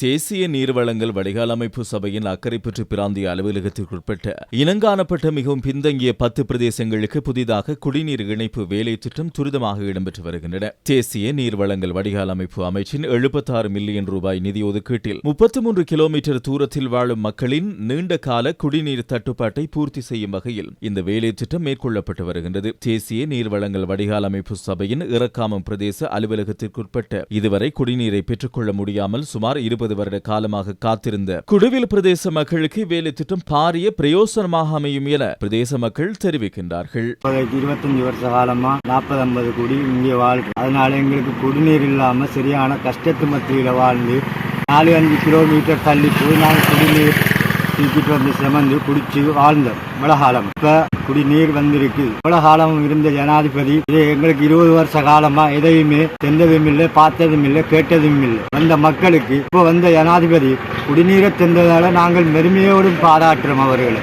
தேசிய நீர்வளங்கள் வடிகால் அமைப்பு சபையின் அக்கறைப்பற்று பிராந்திய அலுவலகத்திற்குட்பட்ட இனங்காணப்பட்ட மிகவும் பின்தங்கிய பத்து பிரதேசங்களுக்கு புதிதாக குடிநீர் இணைப்பு வேலை திட்டம் துரிதமாக இடம்பெற்று வருகின்றன. தேசிய நீர்வளங்கள் வடிகால் அமைப்பு அமைச்சின் எழுபத்தாறு மில்லியன் ரூபாய் நிதி ஒதுக்கீட்டில் முப்பத்தி மூன்று கிலோமீட்டர் தூரத்தில் வாழும் மக்களின் நீண்ட கால குடிநீர் தட்டுப்பாட்டை பூர்த்தி செய்யும் வகையில் இந்த வேலை திட்டம் மேற்கொள்ளப்பட்டு வருகின்றது. தேசிய நீர்வளங்கள் வடிகால் அமைப்பு சபையின் இறக்காமம் பிரதேச அலுவலகத்திற்குட்பட்ட இதுவரை குடிநீரை பெற்றுக்கொள்ள முடியாமல் சுமார் இருபது வருட காலமாக காத்திருந்த குடுவில் பிரதேச மக்களுக்கு வேலை திட்டம் பாரிய பிரயோசனமாக அமையும் என பிரதேச மக்கள் தெரிவிக்கின்றார்கள். இருபத்தஞ்சு வருஷ காலமா நாற்பது ஐம்பது குடி இங்கே வாழ்க்கை அதனால எங்களுக்கு குடிநீர் இல்லாம சரியான கஷ்டத்து மத்தியில வாழ்ந்து நாலு அஞ்சு கிலோமீட்டர் தள்ளி போய் நாங்கள் குடிநீர் தூக்கிட்டு வந்து சிமந்து குடிச்சு வாழ்ந்தோம் இவ்வளோ காலம் இப்ப குடிநீர் வந்திருக்கு. இவ்வளோ காலம் இருந்த ஜனாதிபதி இது எங்களுக்கு இருபது வருஷ காலமா எதையுமே சென்றதும் இல்லை பார்த்ததும் இல்லை கேட்டதும் இல்லை வந்த மக்களுக்கு இப்போ வந்த ஜனாதிபதி குடிநீரை தந்ததால நாங்கள் மெருமையோடும் பாராட்டுறோம் அவர்களை.